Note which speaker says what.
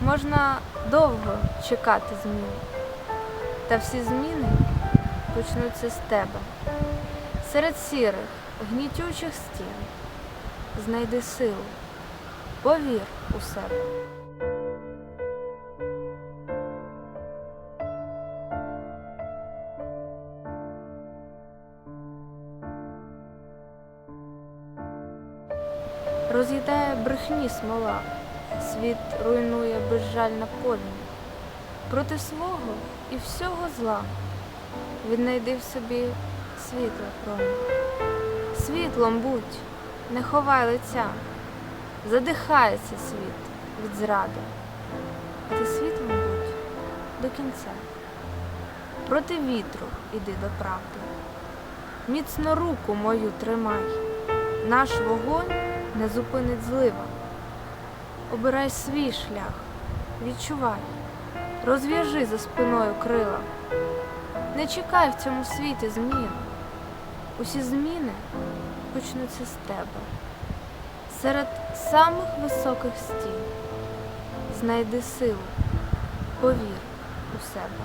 Speaker 1: Можна довго чекати змін, та всі зміни почнуться з тебе. Серед сірих, гнітючих стін знайди силу, повір у себе. Роз'їдає брехні смола, світ руйнує безжальна повінь. Проти свого і всього зла віднайди в собі світло промінь. Світлом будь, не ховай лиця, задихається світ від зради, ти світлом будь до кінця. Проти вітру іди до правди. Міцно руку мою тримай, наш вогонь не зупинить злива. Обирай свій шлях, відчувай, розв'яжи за спиною крила. Не чекай в цьому світі змін. Усі зміни почнуться з тебе. Серед самих високих стін знайди силу, повір у себе.